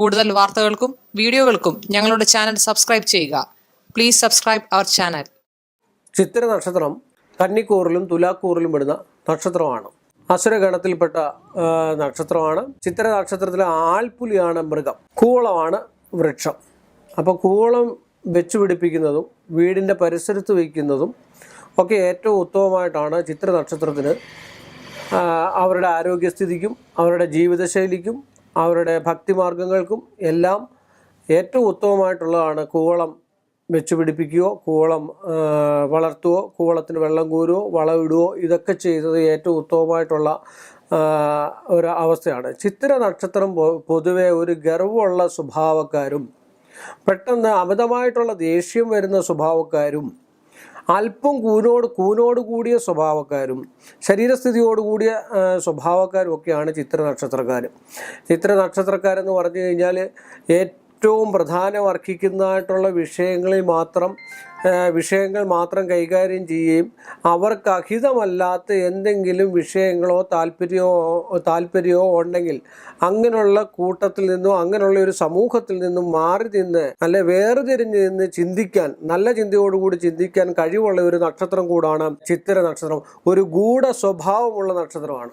കൂടുതൽ വാർത്തകൾക്കും വീഡിയോകൾക്കും ഞങ്ങളുടെ ചാനൽ സബ്സ്ക്രൈബ് ചെയ്യുക. പ്ലീസ് സബ്സ്ക്രൈബ് അവർ ചാനൽ ചിത്ര നക്ഷത്രം കന്നിക്കൂറിലും തുലാക്കൂറിലും പെടുന്ന നക്ഷത്രമാണ്. അസുരഗണത്തിൽപ്പെട്ട നക്ഷത്രമാണ്. ചിത്ര നക്ഷത്രത്തിലെ ആൽപ്പുലിയാണ് മൃഗം. കൂളമാണ് വൃക്ഷം. അപ്പോൾ കൂളം വെച്ചു പിടിപ്പിക്കുന്നതും വീടിന്റെ പരിസരത്ത് വയ്ക്കുന്നതും ഒക്കെ ഏറ്റവും ഉത്തമമായിട്ടാണ് ചിത്ര നക്ഷത്രത്തിന് അവരുടെ ആരോഗ്യസ്ഥിതിക്കും അവരുടെ ജീവിതശൈലിക്കും അവരുടെ ഭക്തിമാർഗങ്ങൾക്കും എല്ലാം ഏറ്റവും ഉത്തമമായിട്ടുള്ളതാണ്. കൂവളം വെച്ച് പിടിപ്പിക്കുകയോ കൂവളം വളർത്തുകയോ കൂവളത്തിന് വെള്ളം കോരുകയോ വളമിടുകയോ ഇതൊക്കെ ചെയ്തത് ഏറ്റവും ഉത്തമമായിട്ടുള്ള ഒരു അവസ്ഥയാണ്. ചിത്തിര നക്ഷത്രം പൊതുവെ ഒരു ഗർവമുള്ള സ്വഭാവക്കാരും പെട്ടെന്ന് അമിതമായിട്ടുള്ള ദേഷ്യം വരുന്ന സ്വഭാവക്കാരും അല്പം കൂനോട് കൂനോട് കൂടിയ സ്വഭാവക്കാരും ശരീരസ്ഥിതിയോട് കൂടിയ സ്വഭാവക്കാരും ഒക്കെയാണ് ചിത്ര നക്ഷത്രക്കാർ ചിത്ര നക്ഷത്രക്കാരെന്ന് പറഞ്ഞു കഴിഞ്ഞാൽ ഏറ്റവും പ്രധാനം അർഹിക്കുന്നതായിട്ടുള്ള വിഷയങ്ങളിൽ മാത്രം വിഷയങ്ങൾ മാത്രം കൈകാര്യം ചെയ്യുകയും അവർക്ക് അഹിതമല്ലാത്ത എന്തെങ്കിലും വിഷയങ്ങളോ താല്പര്യമോ താല്പര്യമോ ഉണ്ടെങ്കിൽ അങ്ങനെയുള്ള കൂട്ടത്തിൽ നിന്നും അങ്ങനെയുള്ള ഒരു സമൂഹത്തിൽ നിന്നും മാറി നിന്ന് അല്ലെ വേർതിരിഞ്ഞ് നിന്ന് ചിന്തിക്കാൻ നല്ല ചിന്തയോടുകൂടി ചിന്തിക്കാൻ കഴിവുള്ള ഒരു നക്ഷത്രം കൂടാണ് ചിത്തിര നക്ഷത്രം. ഒരു ഗൂഢ സ്വഭാവമുള്ള നക്ഷത്രമാണ്.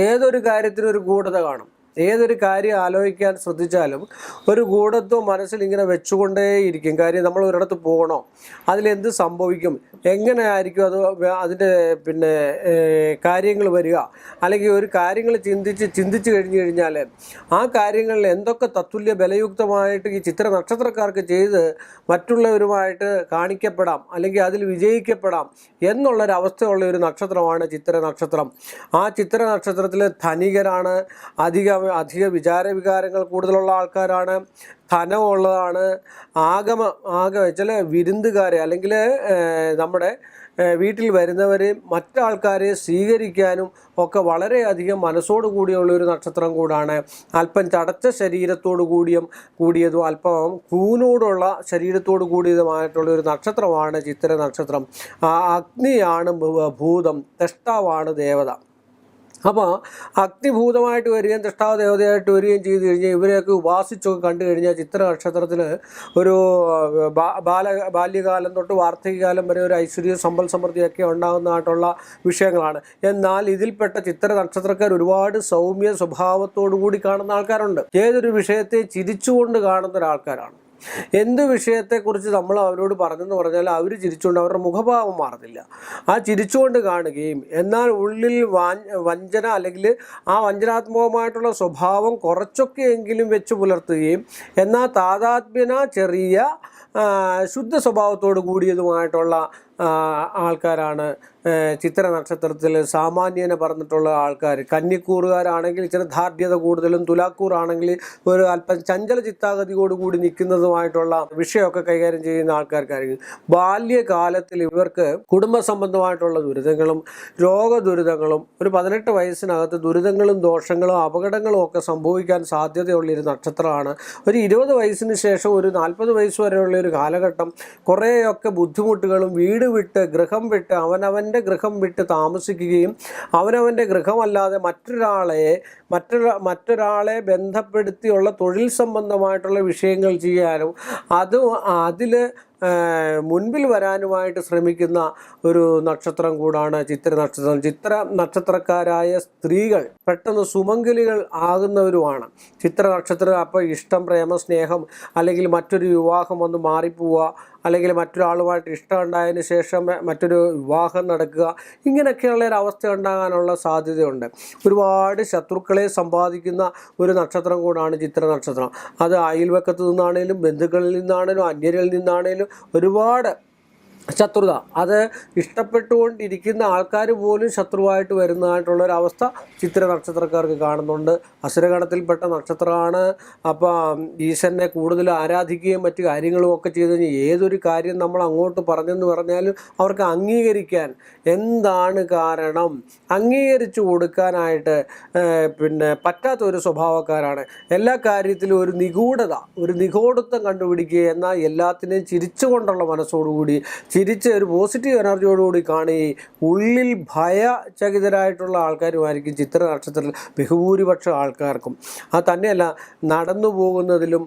ഏതൊരു കാര്യത്തിനും ഒരു ഗൂഢത കാണും. ഏതൊരു കാര്യം ആലോചിക്കാൻ ശ്രദ്ധിച്ചാലും ഒരു ഗൂഢത്വം മനസ്സിൽ ഇങ്ങനെ വെച്ചുകൊണ്ടേയിരിക്കും. കാര്യം നമ്മൾ ഒരിടത്ത് പോകണോ? അതിലെന്ത് സംഭവിക്കും? എങ്ങനെ ആയിരിക്കും അത് അതിന്റെ പിന്നെ കാര്യങ്ങൾ വരിക? അല്ലെങ്കിൽ ഒരു കാര്യങ്ങൾ ചിന്തിച്ച് ചിന്തിച്ച് കഴിഞ്ഞു കഴിഞ്ഞാൽ ആ കാര്യങ്ങളിൽ എന്തൊക്കെ തത്തുല്യ ബലയുക്തമായിട്ട് ഈ ചിത്ര നക്ഷത്രക്കാർക്ക് ചെയ്ത് മറ്റുള്ളവരുമായിട്ട് കാണിക്കപ്പെടാം അല്ലെങ്കിൽ അതിൽ വിജയിക്കപ്പെടാം എന്നുള്ളൊരവസ്ഥയുള്ള ഒരു നക്ഷത്രമാണ് ചിത്ര നക്ഷത്രം. ആ ചിത്ര നക്ഷത്രത്തിൽ ധനികരാണ് അധിക അധിക വിചാര വികാരങ്ങൾ കൂടുതലുള്ള ആൾക്കാരാണ്. ധനമുള്ളതാണ്. ആഗമ ആഗമ ചില വിരുന്നുകാരെ അല്ലെങ്കിൽ നമ്മുടെ വീട്ടിൽ വരുന്നവരെയും മറ്റാൾക്കാരെ സ്വീകരിക്കാനും ഒക്കെ വളരെയധികം മനസ്സോടു കൂടിയുള്ള ഒരു നക്ഷത്രം കൂടാണ്. അല്പം ചടച്ച ശരീരത്തോടു കൂടിയും കൂടിയതും അല്പം കൂനോടുള്ള ശരീരത്തോടു കൂടിയതുമായിട്ടുള്ള ഒരു നക്ഷത്രമാണ് ചിത്തിര നക്ഷത്രം. അഗ്നിയാണ് ഭൂതം. തെഷ്ടാവാണ് ദേവത. അപ്പോൾ അഗ്നിഭൂതമായിട്ട് വരികയും ദൃഷ്ടാവ ദേവതയായിട്ട് വരികയും ചെയ്തു കഴിഞ്ഞാൽ ഇവരെയൊക്കെ ഉപാസിച്ചൊക്കെ കണ്ടു കഴിഞ്ഞാൽ ചിത്ര നക്ഷത്രത്തിൽ ഒരു ബാല ബാല്യകാലം തൊട്ട് വാർദ്ധക്യകാലം വരെ ഒരു ഐശ്വര്യ സമ്പൽ സമൃദ്ധിയൊക്കെ ഉണ്ടാകുന്നതായിട്ടുള്ള വിഷയങ്ങളാണ്. എന്നാൽ ഇതിൽപ്പെട്ട ചിത്ര നക്ഷത്രക്കാർ ഒരുപാട് സൗമ്യ സ്വഭാവത്തോടു കൂടി കാണുന്ന ആൾക്കാരുണ്ട്. ഏതൊരു വിഷയത്തെ ചിരിച്ചുകൊണ്ട് കാണുന്ന ഒരാൾക്കാരാണ്. എന്ത് വിഷയത്തെക്കുറിച്ച് നമ്മൾ അവരോട് പറഞ്ഞെന്ന് പറഞ്ഞാൽ അവർ ചിരിച്ചുകൊണ്ട് അവരുടെ മുഖഭാവം മാറുന്നില്ല. ആ ചിരിച്ചുകൊണ്ട് കാണുകയും എന്നാൽ ഉള്ളിൽ വഞ്ചന അല്ലെങ്കിൽ ആ വഞ്ചനാത്മകമായിട്ടുള്ള സ്വഭാവം കുറച്ചൊക്കെ എങ്കിലും വെച്ച് പുലർത്തുകയും എന്നാൽ താതാത്മ്യന ചെറിയ ശുദ്ധ സ്വഭാവത്തോട് കൂടിയതുമായിട്ടുള്ള ആൾക്കാരാണ്. ചിത്ര നക്ഷത്രത്തിൽ സാമാന്യേന പറഞ്ഞിട്ടുള്ള ആൾക്കാർ കന്നിക്കൂറുകാരാണെങ്കിൽ ഇച്ചിരി ധാർഢ്യത കൂടുതലും തുലാക്കൂറാണെങ്കിൽ ഒരു അല്പം ചഞ്ചല ചിത്താഗതിയോടുകൂടി നിൽക്കുന്നതുമായിട്ടുള്ള വിഷയമൊക്കെ കൈകാര്യം ചെയ്യുന്ന ആൾക്കാർക്കായിരിക്കും. ബാല്യകാലത്തിൽ ഇവർക്ക് കുടുംബ സംബന്ധമായിട്ടുള്ള ദുരിതങ്ങളും രോഗദുരിതങ്ങളും ഒരു പതിനെട്ട് വയസ്സിനകത്ത് ദുരിതങ്ങളും ദോഷങ്ങളും അപകടങ്ങളും ഒക്കെ സംഭവിക്കാൻ സാധ്യതയുള്ള ഒരു നക്ഷത്രമാണ്. ഒരു ഇരുപത് വയസ്സിന് ശേഷം ഒരു നാൽപ്പത് വയസ്സ് വരെയുള്ള ഒരു കാലഘട്ടം കുറേയൊക്കെ ബുദ്ധിമുട്ടുകളും വീട് വിട്ട് ഗൃഹം വിട്ട് അവനവന്റെ ഗൃഹം വിട്ട് താമസിക്കുകയും അവനവന്റെ ഗൃഹമല്ലാതെ മറ്റൊരാളെ മറ്റൊരാ മറ്റൊരാളെ ബന്ധപ്പെടുത്തിയുള്ള തൊഴിൽ സംബന്ധമായിട്ടുള്ള വിഷയങ്ങൾ ചെയ്യാനും അത് അതിൽ മുൻപിൽ വരാനുമായിട്ട് ശ്രമിക്കുന്ന ഒരു നക്ഷത്രം കൂടാണ് ചിത്ര നക്ഷത്രം ചിത്ര നക്ഷത്രക്കാരായ സ്ത്രീകൾ പെട്ടെന്ന് സുമംഗലികൾ ആകുന്നവരുമാണ്. ചിത്ര നക്ഷത്രം അപ്പോൾ ഇഷ്ടം പ്രേമ സ്നേഹം അല്ലെങ്കിൽ മറ്റൊരു വിവാഹം വന്ന് മാറിപ്പോവുക അല്ലെങ്കിൽ മറ്റൊരാളുമായിട്ട് ഇഷ്ടം ഉണ്ടായതിനു ശേഷം മറ്റൊരു വിവാഹം നടക്കുക ഇങ്ങനെയൊക്കെയുള്ള ഒരു അവസ്ഥ ഉണ്ടാകാനുള്ള സാധ്യതയുണ്ട്. ഒരുപാട് ശത്രുക്കളെ സമ്പാദിക്കുന്ന ഒരു നക്ഷത്രം കൂടാണ് ചിത്ര നക്ഷത്രം അത് അയൽവക്കത്ത് നിന്നാണേലും ബന്ധുക്കളിൽ നിന്നാണേലും അന്യരിൽ നിന്നാണേലും ഒരുപാട് ശത്രുത. അത് ഇഷ്ടപ്പെട്ടുകൊണ്ടിരിക്കുന്ന ആൾക്കാർ പോലും ശത്രുവായിട്ട് വരുന്നതായിട്ടുള്ള ഒരു അവസ്ഥ ചിത്ര നക്ഷത്രക്കാർക്ക് കാണുന്നുണ്ട്. അസുരഗണത്തിൽപ്പെട്ട നക്ഷത്രമാണ്. അപ്പോൾ ഈശ്വരനെ കൂടുതൽ ആരാധിക്കുകയും മറ്റു കാര്യങ്ങളും ഒക്കെ ചെയ്ത് കഴിഞ്ഞാൽ ഏതൊരു കാര്യം നമ്മൾ അങ്ങോട്ട് പറഞ്ഞെന്ന് പറഞ്ഞാലും അവർക്ക് അംഗീകരിക്കാൻ എന്താണ് കാരണം? അംഗീകരിച്ചു കൊടുക്കാനായിട്ട് പിന്നെ പറ്റാത്ത ഒരു സ്വഭാവക്കാരാണ്. എല്ലാ കാര്യത്തിലും ഒരു നിഗൂഢത ഒരു നിഗൂഢത്വം കണ്ടുപിടിക്കുക എന്നാൽ എല്ലാത്തിനെയും ചിരിച്ചുകൊണ്ടുള്ള മനസ്സോടുകൂടി ചിരിച്ച് ഒരു പോസിറ്റീവ് എനർജിയോടുകൂടി കാണുകയും ഉള്ളിൽ ഭയചകിതരായിട്ടുള്ള ആൾക്കാരുമായിരിക്കും ചിത്ര നക്ഷത്രത്തിൽ ബഹുഭൂരിപക്ഷം ആൾക്കാർക്കും. അത് തന്നെയല്ല നടന്നു പോകുന്നതിലും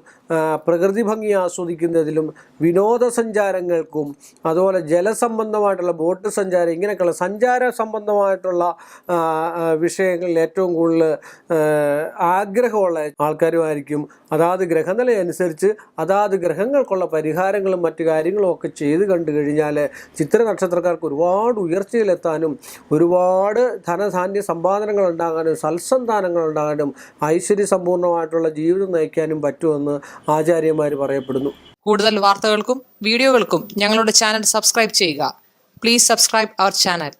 പ്രകൃതി ഭംഗി ആസ്വദിക്കുന്നതിലും വിനോദസഞ്ചാരങ്ങൾക്കും അതുപോലെ ജലസംബന്ധമായിട്ടുള്ള ബോട്ട് സഞ്ചാരം ഇങ്ങനെയൊക്കെയുള്ള സഞ്ചാര സംബന്ധമായിട്ടുള്ള വിഷയങ്ങളിൽ ഏറ്റവും കൂടുതൽ ആഗ്രഹമുള്ള ആൾക്കാരുമായിരിക്കും. അതാത് ഗ്രഹനിലയനുസരിച്ച് അതാത് ഗ്രഹങ്ങൾക്കുള്ള പരിഹാരങ്ങളും മറ്റു കാര്യങ്ങളും ഒക്കെ ചെയ്ത് കണ്ടു കഴിഞ്ഞാൽ ചിത്ര നക്ഷത്രക്കാർക്ക് ഒരുപാട് ഉയർച്ചയിലെത്താനും ഒരുപാട് ധനധാന്യ സമ്പാദനങ്ങൾ ഉണ്ടാകാനും സൽസന്താനങ്ങൾ ഉണ്ടാകാനും ഐശ്വര്യ സമ്പൂർണമായിട്ടുള്ള ജീവിതം നയിക്കാനും പറ്റുമെന്ന് ആചാര്യന്മാർ പറയപ്പെടുന്നു. കൂടുതൽ വാർത്തകൾക്കും വീഡിയോകൾക്കും ഞങ്ങളുടെ ചാനൽ സബ്സ്ക്രൈബ് ചെയ്യുക. പ്ലീസ് സബ്സ്ക്രൈബ് അവർ ചാനൽ